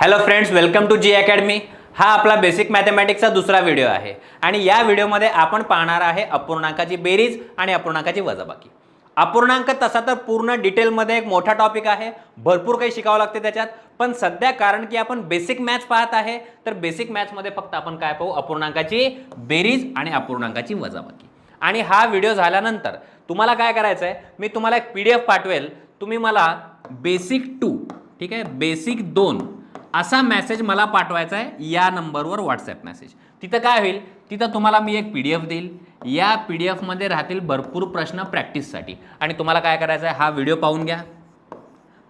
Hello friends welcome to G academy हा आपला basic मॅथमॅटिक्सचा दुसरा व्हिडिओ आहे. आणि या व्हिडिओमध्ये आपण पाहणार आहे अपूर्णांकाची बेरीज आणि अपूर्णांकाची वजाबाकी. अपूर्णांक तसा तर पूर्ण डिटेलमध्ये एक मोठा टॉपिक आहे. भरपूर काही शिकावं लागते त्याच्यात. पण सध्या कारण की आपण बेसिक मॅथ्स पाहत आहे तर बेसिक मॅथ्समध्ये फक्त आपण काय पाहू? अपूर्णांकाची बेरीज आणि अपूर्णांकाची वजाबाकी. आणि हा व्हिडिओ झाल्यानंतर तुम्हाला काय करायचं आहे मी तुम्हाला एक पी डी एफ पाठवेल. तुम्ही मला बेसिक टू ठीक आहे? बेसिक दोन असा मेसेज मला पाठवायचा आहे या नंबरवर व्हॉट्सॲप मेसेज तिथं काय होईल? तिथं तुम्हाला मी एक पी डी एफ देईल. या पी डी एफमध्ये राहतील भरपूर प्रश्न प्रॅक्टिससाठी आणि तुम्हाला काय करायचं आहे हा व्हिडिओ पाहून घ्या.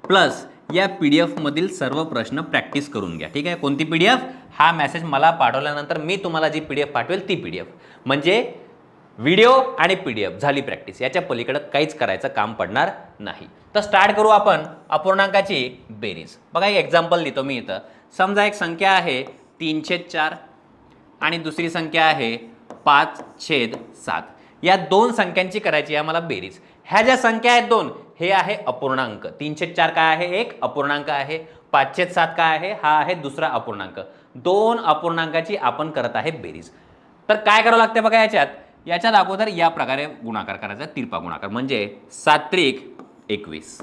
प्लस या पी डी एफमधील सर्व प्रश्न प्रॅक्टिस करून घ्या. ठीक आहे? कोणती पी डी एफ हा मेसेज मला पाठवल्यानंतर मी तुम्हाला जी पी डी एफ पाठवेल ती पी डी एफ म्हणजे व्हिडिओ आणि पी डी एफ झाली प्रॅक्टिस याच्या पलीकडं काहीच करायचं काम पडणार नाही. तर स्टार्ट करू आपण अपूर्णांकाची बेरीज. बघा एक एक्झाम्पल देतो मी इथं. समजा एक संख्या आहे तीन छेद चार आणि दुसरी संख्या आहे पाच छेद सात. या दोन संख्यांची करायची आहे मला बेरीज. ह्या ज्या संख्या आहेत दोन हे आहे अपूर्णांक. तीनशे चार काय आहे? एक अपूर्णांक आहे. पाचशे सात काय आहे? हा आहे दुसरा अपूर्णांक. दोन अपूर्णांकाची आपण करत आहे बेरीज. तर काय करावं लागते बघा याच्यात? याच्यात अगोदर या प्रकारे गुणाकार करायचा तिरपा गुणाकार. म्हणजे सात्रिक एकवीस.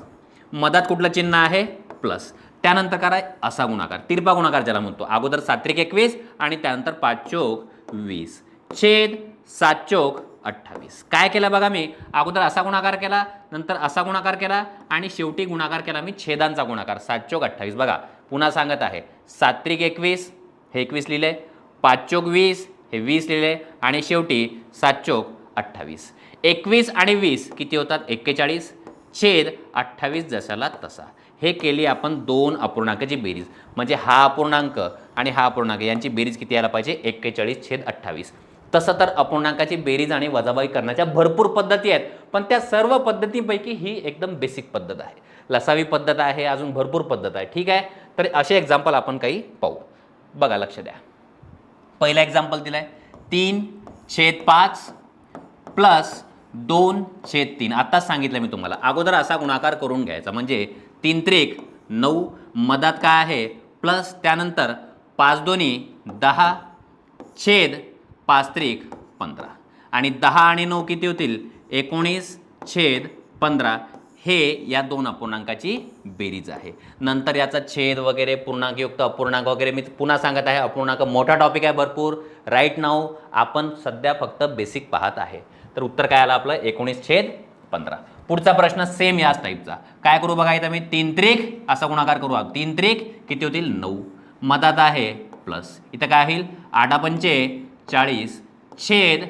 मधात कुठलं चिन्ह आहे? प्लस. त्यानंतर काय असा गुणाकार. तिरपा गुणाकार ज्याला म्हणतो. अगोदर सात्रिक एकवीस आणि त्यानंतर पाच चोक वीस. छेद सात चोक अठ्ठावीस. काय केलं बघा मी? अगोदर असा गुणाकार केला नंतर असा गुणाकार केला आणि शेवटी गुणाकार केला मी छेदांचा गुणाकार. सात चोक अठ्ठावीस. बघा पुन्हा सांगत आहे. सात्रिक एकवीस हे एकवीस लिहिले. पाच चोक वीस हे वीस लिहिले. आणि शेवटी सात चोक अठ्ठावीस. एकवीस आणि वीस किती होतात? एक्केचाळीस. छेद अठ्ठावीस जसाला तसा. हे केली आपण दोन अपूर्णांकाची बेरीज. म्हणजे हा अपूर्णांक आणि हा अपूर्णांक यांची बेरीज किती यायला पाहिजे? एक्केचाळीस छेद अठ्ठावीस. तसं तर अपूर्णांकाची बेरीज आणि वजाबाई करण्याच्या भरपूर पद्धती आहेत पण त्या सर्व पद्धतींपैकी ही एकदम बेसिक पद्धत आहे. लसावी पद्धत आहे अजून भरपूर पद्धत आहे. ठीक आहे? तर असे एक्झाम्पल आपण काही पाहू. बघा लक्ष द्या. पहिला एक्झाम्पल दिलाय. तीन छेद पाच प्लस दोन छेद तीन. आत्ताच सांगितलं मी तुम्हाला. अगोदर असा गुणाकार करून घ्यायचा. म्हणजे तीन त्रिक नऊ मधात काय आहे? प्लस त्यानंतर पाच दोन्ही दहा छेद पाच त्रिक पंधरा. आणि दहा आणि नऊ किती होतील? एकोणीस छेद पंधरा. हे या दोन अपूर्णांकाची बेरीज आहे. नंतर याचा छेद वगैरे पूर्णांकयुक्त अपूर्णांक वगैरे मी पुन्हा सांगत आहे. अपूर्णांक मोठा टॉपिक आहे भरपूर. राईट नाव आपण सध्या फक्त बेसिक पाहत आहे. तर उत्तर काय आलं आपलं? एकोणीस छेद पंधरा. पुढचा प्रश्न सेम याच टाईपचा काय करू बघा इथं मी? तीन त्रिक असा गुणाकार करू आज तीन त्रिक किती होतील? नऊ. मधात आहे प्लस इथं काय होईल? आठा पंचे चाळीस छेद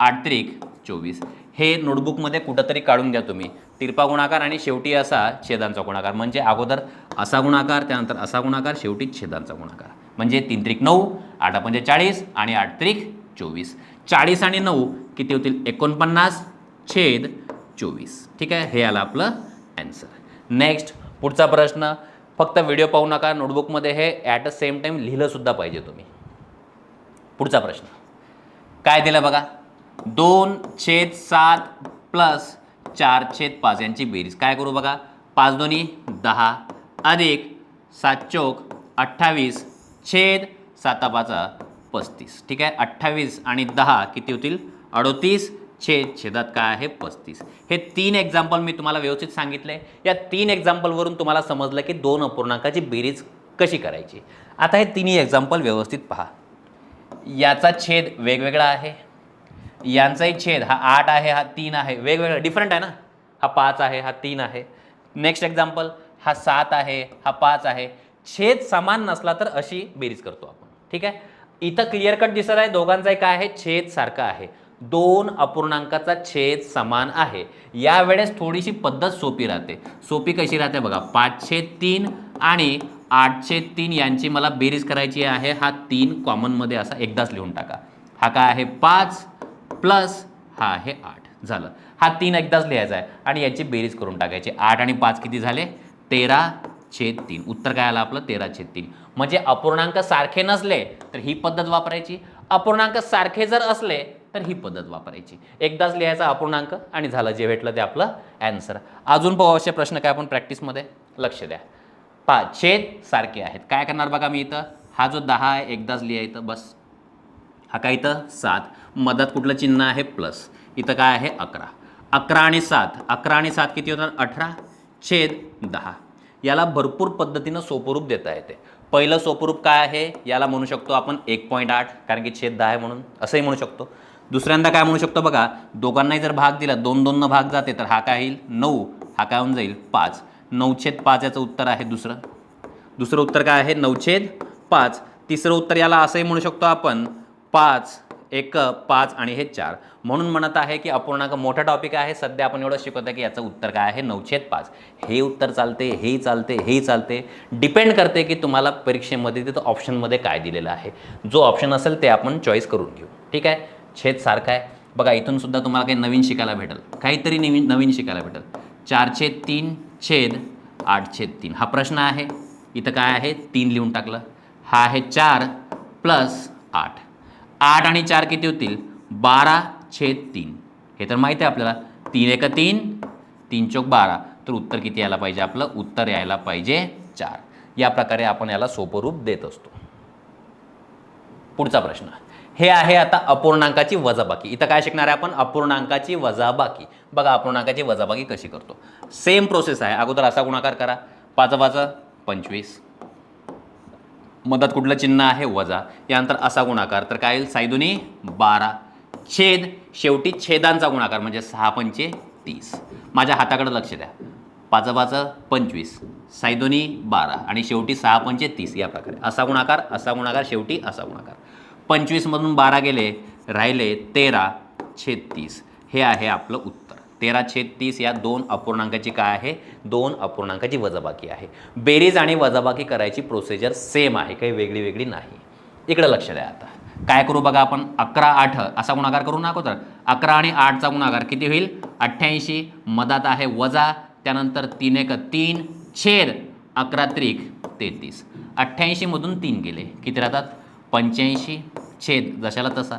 आठ त्रिक चोवीस. हे नोटबुकमध्ये कुठंतरी काढून घ्या तुम्ही. तिरपा गुणाकार आणि शेवटी असा छेदांचा गुणाकार. म्हणजे अगोदर असा गुणाकार त्यानंतर असा गुणाकार शेवटी छेदांचा गुणाकार. म्हणजे तीन त्रिक नऊ आठा पंचे चाळीस आणि आठ त्रिक चोवीस. चाळीस आणि नऊ किती होतील? एकोणपन्नास छेद चोवीस. ठीक आहे? हे आलं आपलं ॲन्सर नेक्स्ट पुढचा प्रश्न. फक्त व्हिडिओ पाहू नका नोटबुकमध्ये हे ॲट अ सेम टाईम लिहिलंसुद्धा पाहिजे तुम्ही. पुढचा प्रश्न. काय दिलं बघा? दोन छेद सात प्लस चार छेद पाच यांची बेरीज. काय करू बघा? पाच दोन्ही दहा अधिक सात चोक अठ्ठावीस छेद सातापाचा पस्तीस. ठीक आहे? अठ्ठावीस आणि दहा किती होतील? अडोतीस छेद छेदात काय आहे? पस्तीस. हे तीन एक्झाम्पल मी तुम्हाला व्यवस्थित सांगितले. या तीन एक्झाम्पलवरून तुम्हाला समजलं की दोन अपूर्णांकाची बेरीज कशी करायची? आता हे तिन्ही एक्झाम्पल व्यवस्थित पहा. याचा छेद वेगवेगळा आहे. यांचाही छेद हा आठ आहे हा तीन आहे वेगवेगळा डिफरंट आहे ना? हा पाच आहे हा तीन आहे. नेक्स्ट एक्झाम्पल हा सात आहे हा पाच आहे. छेद समान नसला तर अशी बेरीज करतो आपण. ठीक आहे? इथं क्लिअर कट दिसत आहे दोघांचाही काय आहे? छेद सारखा आहे. दोन अपूर्णांकाचा छेद समान आहे. यावेळेस थोडीशी पद्धत सोपी राहते. सोपी कशी राहते बघा पाचशे तीन आणि आठशे तीन यांची मला बेरीज करायची आहे. हा तीन कॉमनमध्ये असा एकदाच लिहून टाका. हा काय आहे? पाच प्लस हा आहे आठ. झालं. हा तीन एकदाच लिहायचा आहे आणि याची बेरीज करून टाकायची. आठ आणि पाच किती झाले? तेरा छेद तीन. उत्तर काय आलं आपलं? तेरा छेद तीन. म्हणजे अपूर्णांक सारखे नसले तर ही पद्धत वापरायची. अपूर्णांक सारखे जर असले तर ही पद्धत वापरायची. एकदाच लिहायचा अपूर्णांक आणि झालं जे भेटलं ते आपलं ॲन्सर अजून पाहू असे प्रश्न काय आपण प्रॅक्टिसमध्ये लक्ष द्या. पा छेद सारखे आहेत. काय करणार बघा मी इथं? हा जो दहा आहे एकदाच लिहायचं इथं. बस. हा काय इथं? सात. मधात कुठलं चिन्ह आहे? प्लस इथं काय आहे? अकरा. अकरा आणि सात. अकरा आणि सात किती होतात? अठरा. छेद दहा. याला भरपूर पद्धतीनं सोपरूप देता येते. पहिलं सोपरूप काय आहे? याला म्हणू शकतो आपण एक पॉईंट आठ कारण की छेद दहा आहे म्हणून. असंही म्हणू शकतो. दुसऱ्यांदा काय म्हणू शकतो बघा दोघांनाही जर भाग दिला दोन दोननं भाग जाते तर हा काय येईल? नऊ. हा काय होऊन जाईल? पाच. नऊछेद पाच याचं उत्तर आहे दुसरं. दुसरं उत्तर काय आहे? नऊछेद पाच. तिसरं उत्तर याला असंही म्हणू शकतो आपण पाच एक पाच आणि हे चार. म्हणून म्हणत आहे की अपूर्णांक मोठा टॉपिक आहे सध्या आपण एवढं शिकवत आहे की याचं उत्तर काय आहे? नऊछेद पाच. हे उत्तर चालते हेही चालते हेही चालते. डिपेंड करते की तुम्हाला परीक्षेमध्ये तिथं ऑप्शनमध्ये काय दिलेलं आहे. जो ऑप्शन असेल ते आपण चॉईस करून घेऊ. ठीक आहे? छेद सारखा आहे. बघा इथून सुद्धा तुम्हाला काही नवीन शिकायला भेटेल. काहीतरी नवीन नवीन शिकायला भेटेल. चार छेद तीन छेद आठ छेद तीन. हा प्रश्न आहे. इथं काय आहे? तीन लिहून टाकलं. हा आहे चार प्लस आठ. आठ आणि चार किती होतील? बारा छेद तीन. हे तर माहिती आहे आपल्याला. तीन एक तीन तीन चौक बारा. तर उत्तर किती यायला पाहिजे आपलं? उत्तर यायला पाहिजे चार. या प्रकारे आपण याला सोपं रूप देत असतो. पुढचा प्रश्न. हे आहे आता अपूर्णांकाची वजाबाकी. इथं काय शिकणार आहे आपण? अपूर्णांकाची वजाबाकी. बघा अपूर्णांकाची वजाबाकी कशी करतो. सेम प्रोसेस आहे. अगोदर असा गुणाकार करा. पाच पाच पंचवीस. मधात कुठलं चिन्ह आहे? वजा. यानंतर असा गुणाकार. तर काय येईल? साईदुनी बारा. छेद. शेवटी छेदांचा गुणाकार म्हणजे सहा पंचे तीस. माझ्या हाताकडे लक्ष द्या. पाच पाच पंचवीस. सायदोनी बारा. आणि शेवटी सहा पंचे तीस. या प्रकारे. असा गुणाकार असा गुणाकार शेवटी असा गुणाकार. पंचवीसमधून बारा गेले राहिले तेरा छेद तीस. हे आहे आपलं उत्तर. तेरा छेद तीस या दोन अपूर्णांकाची काय आहे? दोन अपूर्णांकाची वजाबाकी आहे. बेरीज आणि वजाबाकी करायची प्रोसिजर सेम आहे काही वेगळी वेगळी नाही. इकडं लक्ष द्या आता. काय करू बघा आपण? अकरा आठ असा गुणाकार करू नको तर अकरा आणि आठचा गुणाकार किती होईल? अठ्ठ्याऐंशी. मधात आहे वजा. त्यानंतर तीन एक तीन. छेद. अकरा त्रिक तेहतीस. अठ्ठ्याऐंशीमधून तीन गेले. किती राहतात? पंच्याऐंशी छेद जशाला तसा.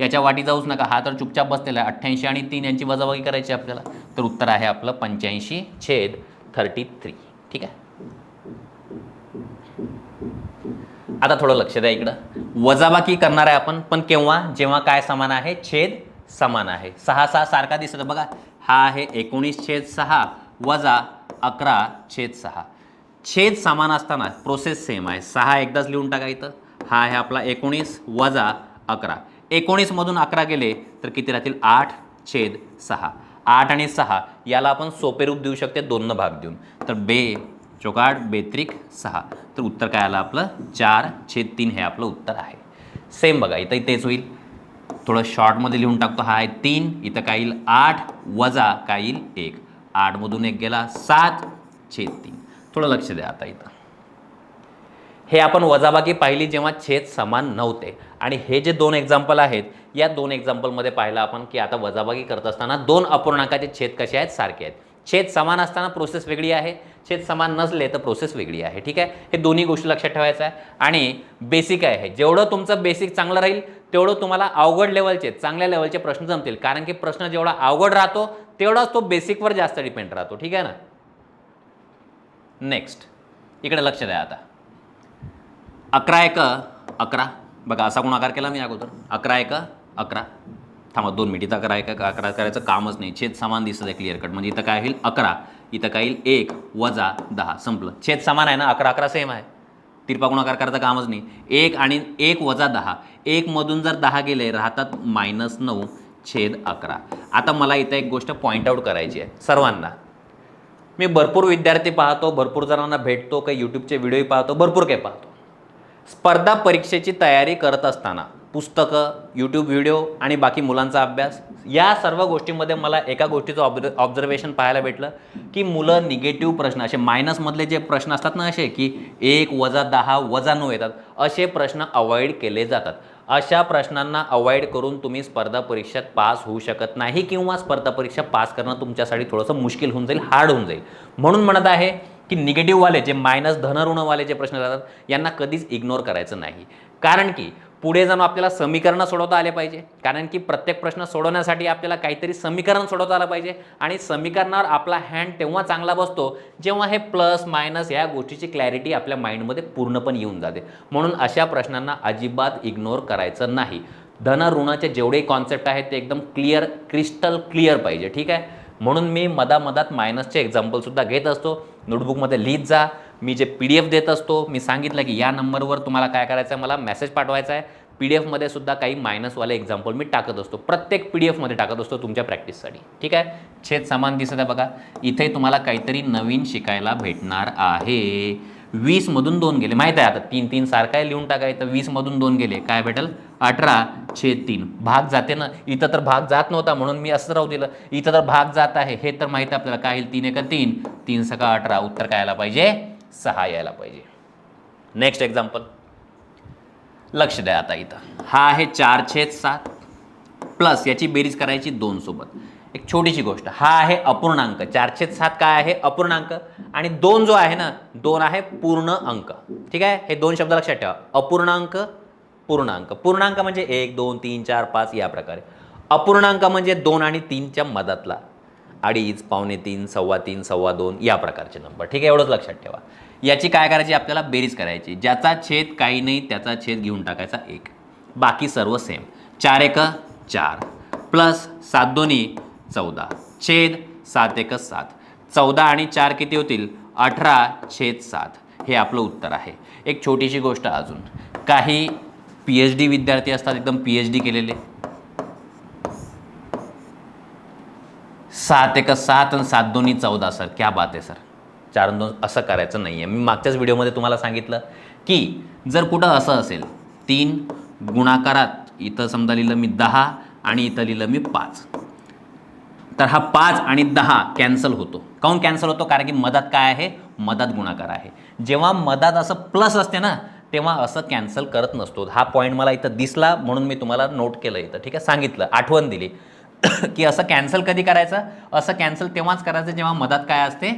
याच्या वाटी जाऊच नका. हा तर चुपचाप बसलेला आहे. अठ्ठ्याऐंशी आणि तीन यांची वजाबाकी करायची आपल्याला. तर उत्तर आहे आपलं पंच्याऐंशी छेद थर्टी थ्री ठीक आहे? आता थोडं लक्ष द्या इकडं. वजाबाकी करणार आहे आपण पण केव्हा? जेव्हा काय समान आहे? छेद समान आहे. सहा सहा सारखा दिसत बघा हा आहे एकोणीस छेद सहा वजा अकरा छेद सहा. छेद समान असताना प्रोसेस सेम आहे. सहा एकदाच लिहून टाका इथं. हा आहे आपला एकोणीस वजा अकरा. एकोणीसमधून अकरा गेले तर किती राहतील? आठ छेद सहा. आठ आणि सहा याला आपण सोपे रूप देऊ शकते दोननं भाग देऊन. तर बे चौकाट बेत्रिक सहा. तर उत्तर काय आलं आपलं? चार छेद तीन हे आपलं उत्तर आहे. सेम बघा इथं तेच होईल. थोडं शॉर्टमध्ये लिहून टाकतो हा आहे तीन. इथं काय येईल? आठ वजा काय येईल? एक. आठमधून एक गेला सात छेद तीन. थोडं लक्ष द्या आता इथं. हे आपण वजाबाकी पाहिली जेव्हा छेद समान नव्हते. आणि हे जे दोन एक्झाम्पल आहेत या दोन एक्झाम्पलमध्ये पाहिलं आपण की आता वजाबाकी करत असताना दोन अपूर्णांकाचे छेद कसे आहेत सारखे आहेत. छेद समान असताना प्रोसेस वेगळी आहे छेद समान नसले तर प्रोसेस वेगळी आहे. ठीक आहे? हे दोन्ही गोष्टी लक्षात ठेवायचं आहे. आणि बेसिक आहे जेवढं तुमचं बेसिक चांगलं राहील तेवढं तुम्हाला अवघड लेवलचे चांगल्या लेवलचे प्रश्न जमतील. कारण की प्रश्न जेवढा अवघड राहतो तेवढाच तो बेसिकवर जास्त डिपेंड राहतो. ठीक आहे ना? नेक्स्ट इकडे लक्ष द्या आता. अकरा एक अकरा. बघा असा गुणाकार केला मी अगोदर. अकरा एक अकरा. थांबा दोन मिनिट. इथं अकरा एक अकरा करायचं कामच नाही. छेद समान दिसत आहे क्लिअर कट म्हणजे इथं काय होईल? अकरा. इथं काय येईल? एक वजा दहा. संपलं. छेद समान आहे ना? अकरा अकरा सेम आहे. तिरपा गुणाकार करायचं कामच नाही. एक आणि एक वजा दहा. एकमधून जर दहा गेले राहतात मायनस नऊ छेद अकरा. आता मला इथं एक गोष्ट पॉईंट आऊट करायची आहे. सर्वांना. मी भरपूर विद्यार्थी पाहतो भरपूर जणांना भेटतो काही यूट्यूबचे व्हिडिओ पाहतो भरपूर काही पाहतो. स्पर्धा परीक्षेची तयारी करत असताना पुस्तकं यूट्यूब व्हिडिओ आणि बाकी मुलांचा अभ्यास या सर्व गोष्टींमध्ये मला एका गोष्टीचं ऑब्झ ऑब्झर्वेशन पाहायला भेटलं की मुलं निगेटिव्ह प्रश्न असे मायनसमधले जे प्रश्न असतात ना असे की एक वजा दहा वजा नऊ येतात असे प्रश्न अवॉइड केले जातात. अशा प्रश्नांना अवॉइड करून तुम्ही स्पर्धा परीक्षेत पास होऊ शकत नाही किंवा स्पर्धा परीक्षा पास करणं तुमच्यासाठी थोडंसं मुश्किल होऊन जाईल हार्ड होऊन जाईल. म्हणून म्हणत आहे की निगेटिव्हवाले जे मायनस धनऋणवाले जे प्रश्न राहतात यांना कधीच इग्नोर करायचं नाही. कारण की पुढे जाऊन आपल्याला समीकरणं सोडवता आले पाहिजे. कारण की प्रत्येक प्रश्न सोडवण्यासाठी आपल्याला काहीतरी समीकरण सोडवता आलं पाहिजे. आणि समीकरणावर आपला हँड तेव्हा चांगला बसतो जेव्हा हे प्लस मायनस ह्या गोष्टीची क्लॅरिटी आपल्या माइंडमध्ये पूर्णपणे येऊन जाते. म्हणून अशा प्रश्नांना अजिबात इग्नोर करायचं नाही. धन ऋणाचे जेवढे कॉन्सेप्ट आहेत ते एकदम क्लिअर क्रिस्टल क्लिअर पाहिजे. ठीक आहे? म्हणून मी मधामधात मायनसचे एक्झाम्पलसुद्धा घेत असतो. नोटबुकमध्ये लिहित जा. मी जे पी डी एफ देत असतो मी सांगितलं की या नंबरवर तुम्हाला काय करायचं आहे मला मेसेज पाठवायचा आहे. पी डी एफमध्ये सुद्धा काही मायनसवाले एक्झाम्पल मी टाकत असतो. प्रत्येक पी डी एफमध्ये टाकत असतो तुमच्या प्रॅक्टिससाठी ठीक आहे? छेद समान दिसत आहे बघा. इथे तुम्हाला काहीतरी नवीन शिकायला भेटणार आहे. वीसमधून दोन गेले. माहीत आहे आता तीन तीन सारखं आहे लिहून टाकायचं वीसमधून दोन गेले. काय भेटेल? अठरा छेद तीन. भाग जाते ना. इथं तर भाग जात नव्हता म्हणून मी असं राहू दिलं. इथं तर भाग जात आहे. हे तर माहीत आहे आपल्याला. काय येईल? तीन एका तीन. तीन सका अठरा. उत्तर काय यायला पाहिजे? सहा यायला पाहिजे. नेक्स्ट एक्झाम्पल लक्ष द्या आता इथं. हा आहे चार छेद सात. प्लस याची बेरीज करायची दोन सोबत. एक छोटीशी गोष्ट. हा आहे अपूर्णांक. चारशे सात काय आहे? अपूर्णांक. आणि दोन जो आहे ना दोन आहे पूर्ण अंक. ठीक आहे? हे दोन शब्द लक्षात ठेवा. अपूर्णांक पूर्णांक. पूर्णांक म्हणजे एक दोन तीन चार पाच या प्रकारे. अपूर्णांक म्हणजे दोन आणि तीनच्या मधातला. अडीच पावणे तीन सव्वा तीन सव्वा दोन या प्रकारचे नंबर ठीक आहे? एवढंच लक्षात ठेवा. याची काय करायची? आपल्याला बेरीज करायची. ज्याचा छेद काही नाही त्याचा छेद घेऊन टाकायचा एक. बाकी सर्व सेम चार एक चार. प्लस सात दोन्ही चौदा. छेद सात एक सात. चौदा आणि चार किती होतील? अठरा छेद सात. हे आपलं उत्तर आहे. एक छोटीशी गोष्ट अजून. काही पी एच डी विद्यार्थी असतात एकदम पी एच डी केलेले. सात एक सात आणि सात दोन्ही चौदा सर. क्या बात आहे सर. चार दोन असं करायचं नाही आहे मी मागच्याच व्हिडिओमध्ये तुम्हाला सांगितलं की जर कुठं असं असेल तीन गुणाकारात इथं समजा लिहिलं मी दहा आणि इथं लिहिलं मी पाच. तर हा पाच आणि दहा कॅन्सल होतो. काऊन कॅन्सल होतो? कारण की मधात काय आहे? मधात गुणाकार आहे. जेव्हा मधात असं प्लस असते ना तेव्हा असं कॅन्सल करत नसतो. हा पॉईंट मला इथं दिसला म्हणून मी तुम्हाला नोट केलं इथं. ठीक आहे? सांगितलं आठवण दिली. की असं कॅन्सल कधी करायचं? असं कॅन्सल तेव्हाच करायचं जेव्हा मधात काय असते?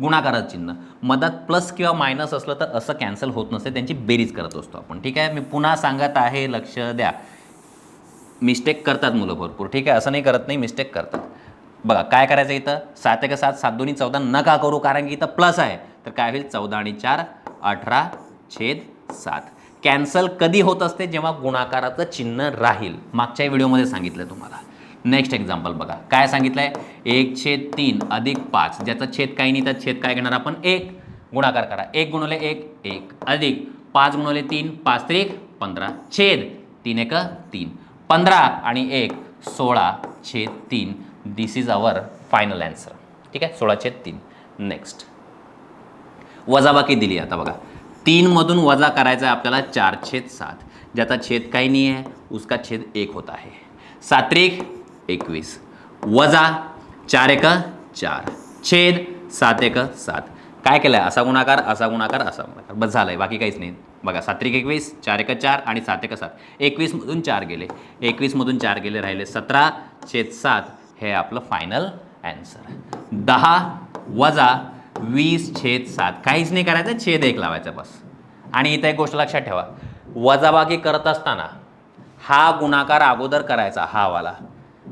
गुणाकाराचं चिन्ह. मधात प्लस किंवा मायनस असलं तर असं कॅन्सल होत नसते. त्यांची बेरीज करत असतो आपण. ठीक आहे? मी पुन्हा सांगत आहे लक्ष द्या. मिस्टेक करतात मुलं भरपूर. ठीक आहे असं नाही करत नाही मिस्टेक करतात. बघा काय करायचं इथं? सात एक सात सात दोन्ही चौदा नका करू कारण की इथं प्लस आहे. तर काय होईल? चौदा आणि चार अठरा छेद सात. कॅन्सल कधी होत असते? जेव्हा गुणाकाराचं चिन्ह राहील. मागच्या व्हिडिओमध्ये सांगितलं तुम्हाला. नेक्स्ट एक्झाम्पल बघा. काय सांगितलं आहे एक छेद तीन अधिक पाच. ज्याचा छेद काही नाही तर छेद काय घेणार आपण? एक. गुणाकार करा. एक गुणवले एक एक अधिक. पाच गुणवले तीन पाच त्रिक पंधरा. छेद. तीन एक तीन. पंधरा आणि एक सोळा छेद तीन. This is our final answer ठीक आहे? सोळा छेद तीन. नेक्स्ट वजाबाकी दिली आता बघा. तीनमधून वजा करायचा आहे आपल्याला चार छेद सात. ज्याचा छेद काही नाही आहे उसका छेद एक होत आहे. सात्रिक एकवीस. वजा चार एक चार. छेद सात एक सात. काय केलं आहे असा गुणाकार असा गुणाकार असा गुणाकार. बस झालं आहे बाकी काहीच नाही. बघा सात्रिक एकवीस चार एक चार आणि सात एक सात. एकवीसमधून चार गेले. एकवीसमधून चार गेले राहिले सतरा छेद सात. हे आपलं फायनल ॲन्सर दहा वजा वीस छेद सात. काहीच नाही करायचं छेद एक लावायचा बस. आणि इथं एक गोष्ट लक्षात ठेवा. वजाबाकी करत असताना हा गुणाकार अगोदर करायचा हा वाला.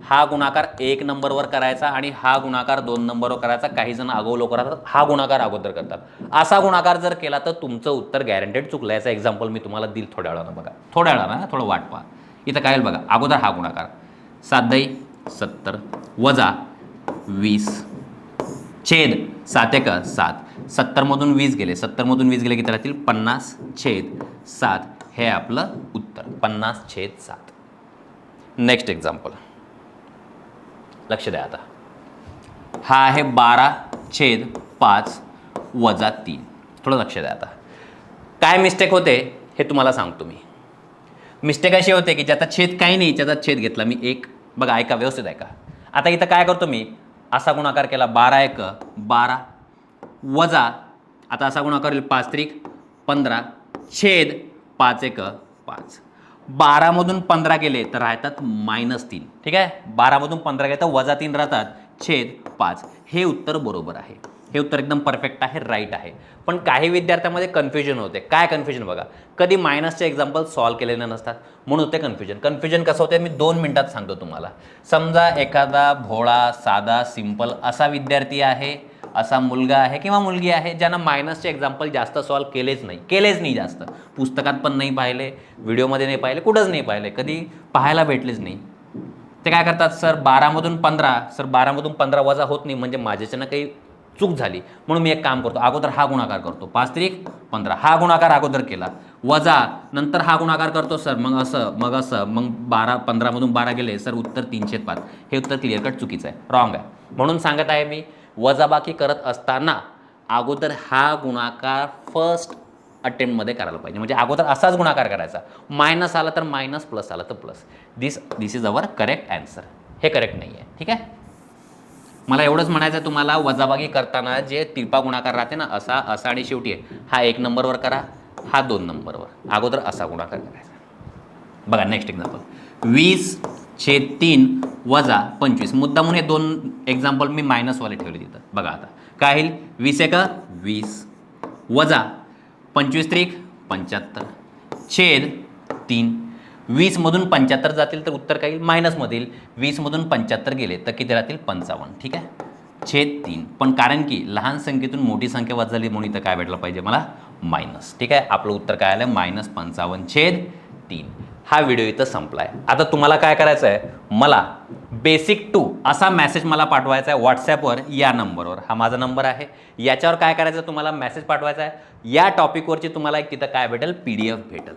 हा गुणाकार एक नंबरवर करायचा आणि हा गुणाकार दोन नंबरवर करायचा. काही जण अगोलो करतात हा गुणाकार अगोदर करतात. असा गुणाकार जर केला तर तुमचं उत्तर गॅरंटेड चुकलं. याचं एक्झाम्पल मी तुम्हाला दिल थोड्या वेळानं बघा. थोड्या वेळानं थोडं वाट पहा. इथं काय होईल बघा अगोदर हा गुणाकार. सात दही सत्तर. वजा वीस. छेद सात एक सात. सत्तरमधून वीस गेले. सत्तरमधून वीस गेले किती राहतील? पन्नास छेद सात. हे आपलं उत्तर. पन्नास छेद सात. नेक्स्ट एक्झाम्पल लक्ष द्या आता. हा आहे बारा छेद पाच वजा तीन. थोडं लक्ष द्या आता. काय मिस्टेक होते हे तुम्हाला सांगतो मी. मिस्टेक अशी होते की ज्याचा छेद काही नाही त्याचा छेद घेतला मी एक. बघा ऐका व्यवस्थित ऐका. आता इथं काय करतो मी? असा गुणाकार केला बारा एक बारा वजा आता असा गुणाकार होईल पाच त्रिक पंधरा छेद पाच एक पाच. बारामधून पंधरा गेले तर राहतात मायनस तीन. ठीक आहे? बारामधून पंधरा गेले तर वजा तीन राहतात. छेद पाच. हे उत्तर बरोबर आहे. हे उत्तर एकदम परफेक्ट आहे राईट आहे. पण काही विद्यार्थ्यांमध्ये कन्फ्युजन होते. काय कन्फ्युजन बघा? कधी मायनसचे एक्झाम्पल सॉल्व केलेले नसतात. म्हणून होते कन्फ्युजन कन्फ्युजन कसं होते? मी दोन मिनटात सांगतो तुम्हाला. समजा एखादा भोळा साधा सिंपल असा विद्यार्थी आहे. असा मुलगा आहे किंवा मुलगी आहे ज्यांना मायनसचे एक्झाम्पल जास्त सॉल्व केलेच नाही. केलेच नाही जास्त. पुस्तकात पण नाही पाहिले व्हिडिओमध्ये नाही पाहिले कुठंच नाही पाहिले कधी पाहायला भेटलेच नाही. ते काय करतात सर बारामधून पंधरा सर बारामधून पंधरा वजा होत नाही म्हणजे माझ्याच्यानं काही चूक झाली म्हणून मी एक काम करतो अगोदर हा गुणाकार करतो. पाच तारीख पंधरा. हा गुणाकार अगोदर केला. वजा नंतर हा गुणाकार करतो सर मग असं मग असं मग बारा पंधरामधून बारा गेले सर उत्तर तीनशे पाच. हे उत्तर क्लिअर कट चुकीचं आहे. रॉंग आहे. म्हणून सांगत आहे मी वजाबाकी करत असताना अगोदर हा गुणाकार फर्स्ट अटेम्प्टमध्ये करायला पाहिजे. म्हणजे अगोदर असाच गुणाकार करायचा. मायनस आला तर मायनस प्लस आला तर plus this this is our correct answer हे करेक्ट नाही आहे ठीक आहे? मला एवढंच म्हणायचं आहे तुम्हाला वजाबागी करताना जे तिरपा गुणाकार राहते ना असा असा आणि शेवटी आहे हा एक नंबरवर करा हा दोन नंबरवर अगोदर असा गुणाकार करायचा. बघा नेक्स्ट एक्झाम्पल वीस छेद तीन वजा पंचवीस. मुद्दामून हे दोन एक्झाम्पल मी मायनसवाले ठेवले तिथं. बघा आता. काय होईल? वीस एक वीस. वजा पंचवीस त्रिक पंच्याहत्तर. छेद तीन. वीसमधून पंच्याहत्तर जातील तर उत्तर काय येईल? मायनसमधील वीसमधून पंच्याहत्तर गेले तर किती राहतील? पंचावन्न. ठीक आहे? छेद तीन. पण कारण की लहान संख्येतून मोठी संख्या वाजली म्हणून इथं काय भेटलं पाहिजे मला? मायनस ठीक आहे? आपलं उत्तर काय आलं? मायनस पंचावन्न. छेद तीन. हा व्हिडिओ इथं संपला आहे आता तुम्हाला काय करायचं आहे मला बेसिक टू असा मेसेज मला पाठवायचा आहे व्हॉट्सॲपवर या नंबरवर हा माझा नंबर आहे. याच्यावर काय करायचं आहे तुम्हाला? मेसेज पाठवायचा आहे या टॉपिकवरची तुम्हाला एक तिथं काय भेटेल? पी डी एफ भेटेल.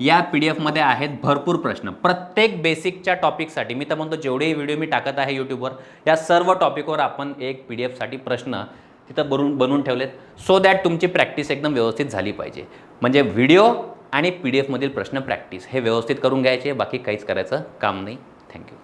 या पी डी एफमध्ये आहेत भरपूर प्रश्न. प्रत्येक बेसिकच्या टॉपिकसाठी मी तर म्हणतो जेवढेही व्हिडिओ मी टाकत आहे यूट्यूबवर या सर्व टॉपिकवर आपण एक पी डी एफसाठी प्रश्न तिथं बनवून बनवून ठेवलेत. सो दॅट तुमची प्रॅक्टिस एकदम व्यवस्थित झाली पाहिजे. म्हणजे व्हिडिओ आणि पी डी एफमधील प्रश्न प्रॅक्टिस हे व्यवस्थित करून घ्यायचे बाकी काहीच करायचं काम नाही. थँक्यू